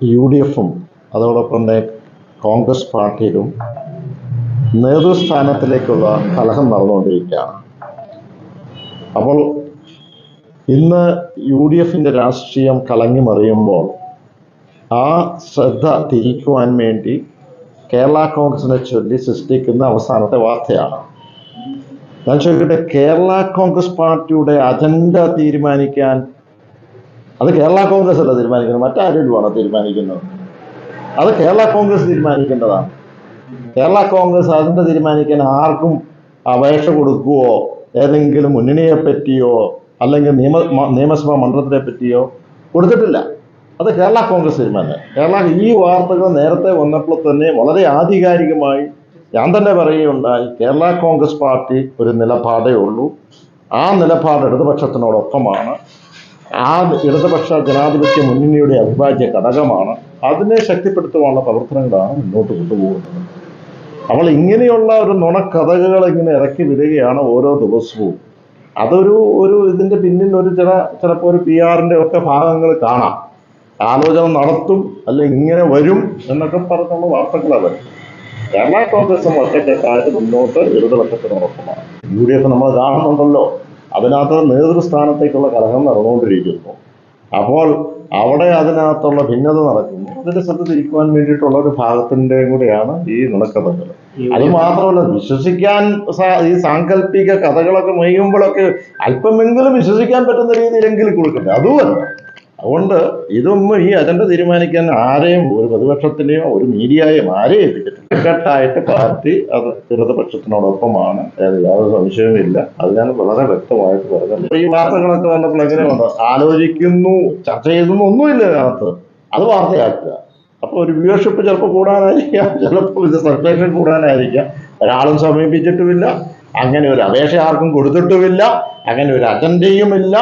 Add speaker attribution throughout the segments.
Speaker 1: U D എഫും അതോടൊപ്പം തന്നെ കോൺഗ്രസ് പാർട്ടിയിലും നേതൃസ്ഥാനത്തിലേക്കുള്ള കലഹം നടന്നുകൊണ്ടിരിക്കുകയാണ്. അപ്പോൾ ഇന്ന് യു ഡി എഫിന്റെ രാഷ്ട്രീയം കലങ്ങി മറിയുമ്പോൾ ആ ശ്രദ്ധ തിരിക്കുവാൻ വേണ്ടി കേരള കോൺഗ്രസിനെ ചൊല്ലി സൃഷ്ടിക്കുന്ന അവസാനത്തെ വാർത്തയാണ്. ഞാൻ ചോദിക്കട്ടെ കേരള കോൺഗ്രസ് പാർട്ടിയുടെ അജണ്ട തീരുമാനിക്കാൻ അത് കേരള കോൺഗ്രസ് അല്ല തീരുമാനിക്കുന്നത് മറ്റാരുമാണ് തീരുമാനിക്കുന്നത്? അത് കേരള കോൺഗ്രസ് തീരുമാനിക്കേണ്ടതാണ്. കേരള കോൺഗ്രസ് അതിന്റെ തീരുമാനിക്കാൻ ആർക്കും അപേക്ഷ കൊടുക്കുവോ? ഏതെങ്കിലും മുന്നണിയെ പറ്റിയോ? അല്ലെങ്കിൽ നിയമ നിയമസഭാ മണ്ഡലത്തിനെ പറ്റിയോ? കൊടുത്തിട്ടില്ല. അത് കേരള കോൺഗ്രസ് തീരുമാനം. കേരള ഈ വാർത്തകൾ നേരത്തെ വന്നപ്പോൾ തന്നെ വളരെ ആധികാരികമായി ഞാൻ തന്നെ പറയുകയുണ്ടായി കേരള കോൺഗ്രസ് പാർട്ടി ഒരു നിലപാടേ ഉള്ളൂ. ആ നിലപാട് ഇടതുപക്ഷത്തിനോടൊപ്പമാണ്. ആ ഇടതുപക്ഷ ജനാധിപത്യ മുന്നണിയുടെ അവിഭാജ്യ ഘടകമാണ്. അതിനെ ശക്തിപ്പെടുത്തുവാനുള്ള പ്രവർത്തനങ്ങളാണ് മുന്നോട്ട് കൊണ്ടുപോകുന്നത്. അവൾ ഇങ്ങനെയുള്ള ഒരു നുണക്കഥകൾ ഇങ്ങനെ ഇറക്കി വിടുകയാണ് ഓരോ ദിവസവും. അതൊരു ഒരു ഇതിന്റെ പിന്നിൽ ഒരു ചില ചിലപ്പോൾ ഒരു പി ആറിന്റെ ഒക്കെ ഭാഗങ്ങൾ കാണാം. ആലോചന നടത്തും അല്ലെ ഇങ്ങനെ വരും എന്നൊക്കെ പറഞ്ഞുള്ള വാർത്തകളാണ് കേരള കോൺഗ്രസും ഒറ്റക്കെട്ടായിട്ട് മുന്നോട്ട് ഇടതുപക്ഷത്തിനോടൊപ്പമാണ്. യു ഡി എഫ് നമ്മൾ കാണുന്നുണ്ടല്ലോ. അതിനകത്ത് നേതൃസ്ഥാനത്തേക്കുള്ള കലഹം നടന്നുകൊണ്ടിരിക്കുന്നു. അപ്പോൾ അവിടെ അതിനകത്തുള്ള ഭിന്നത നടക്കുന്നു. അതിന്റെ ശ്രദ്ധ തിരിക്കുവാൻ വേണ്ടിയിട്ടുള്ള ഒരു ഭാഗത്തിന്റെ കൂടെയാണ് ഈ നുണക്കഥകൾ. അത് മാത്രമല്ല വിശ്വസിക്കാൻ ഈ സാങ്കല്പിക കഥകളൊക്കെ മെയ്യുമ്പോഴൊക്കെ അല്പമെങ്കിലും വിശ്വസിക്കാൻ പറ്റുന്ന രീതിയിലെങ്കിലും കൊടുക്കണ്ടേ അതുമല്ല അതുകൊണ്ട് ഇതൊന്നും ഈ അജണ്ട തീരുമാനിക്കാൻ ആരെയും ഒരു പ്രതിപക്ഷത്തിനെയോ ഒരു മീഡിയയും ആരെയും എത്തിക്കത്തില്ല ഘട്ടായിട്ട് പാർട്ടി അത് ഇടതുപക്ഷത്തിനോടൊപ്പമാണ്. യാതൊരു സംശയവുമില്ല അത് ഞാൻ വളരെ വ്യക്തമായിട്ട് പറഞ്ഞു ഈ വാർത്തകളൊക്കെ വന്നപ്പോൾ എങ്ങനെയുണ്ട്? ആലോചിക്കുന്നു ചർച്ച ചെയ്യുന്നു ഒന്നുമില്ല അതിനകത്ത് അത് വാർത്തയാക്കുക. അപ്പോൾ ഒരു വ്യൂവർഷിപ്പ് ചിലപ്പോൾ കൂടാനായിരിക്കാം ചിലപ്പോൾ ഇത് സർക്കുലേഷൻ കൂടാനായിരിക്കാം. ഒരാളും സമീപിച്ചിട്ടുമില്ല. അങ്ങനെ ഒരു അപേക്ഷ ആർക്കും കൊടുത്തിട്ടുമില്ല. അങ്ങനെ ഒരു അജണ്ടയുമില്ല.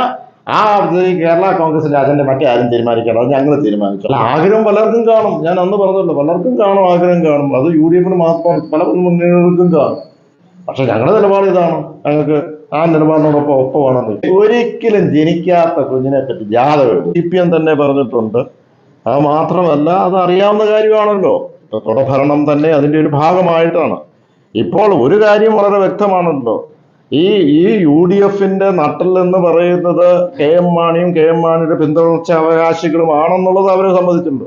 Speaker 1: ആ കേരള കോൺഗ്രസിന്റെ അജണ്ട മറ്റേ ആരും തീരുമാനിക്കണം അത് ഞങ്ങൾ തീരുമാനിച്ചു ആഗ്രഹം പലർക്കും കാണും. ഞാൻ അന്ന് പറഞ്ഞല്ലോ പലർക്കും കാണും ആഗ്രഹം കാണും. അത് യു ഡി എഫിന് മാത്രം പല മുന്നണികൾക്കും കാണും. പക്ഷെ ഞങ്ങളുടെ നിലപാട് ഇതാണ്. ഞങ്ങൾക്ക് ആ നിലപാടിനോടൊപ്പം ഒപ്പമാണെന്ന്. ഒരിക്കലും ജനിക്കാത്ത കുഞ്ഞിനെ പറ്റി ജാഥ സി പി എം തന്നെ പറഞ്ഞിട്ടുണ്ട്. അത് മാത്രമല്ല അത് അറിയാവുന്ന കാര്യമാണല്ലോ. തുടഭരണം തന്നെ അതിന്റെ ഒരു ഭാഗമായിട്ടാണ്. ഇപ്പോൾ ഒരു കാര്യം വളരെ വ്യക്തമാണല്ലോ. ഈ ഈ യു ഡി എഫിന്റെ നട്ടൽ എന്ന് പറയുന്നത് കെ എം മാണിയും കെ എം മാണിയുടെ പിന്തുടർച്ച അവകാശികളുമാണെന്നുള്ളത് അവരെ സമ്മതിച്ചിട്ടുണ്ട്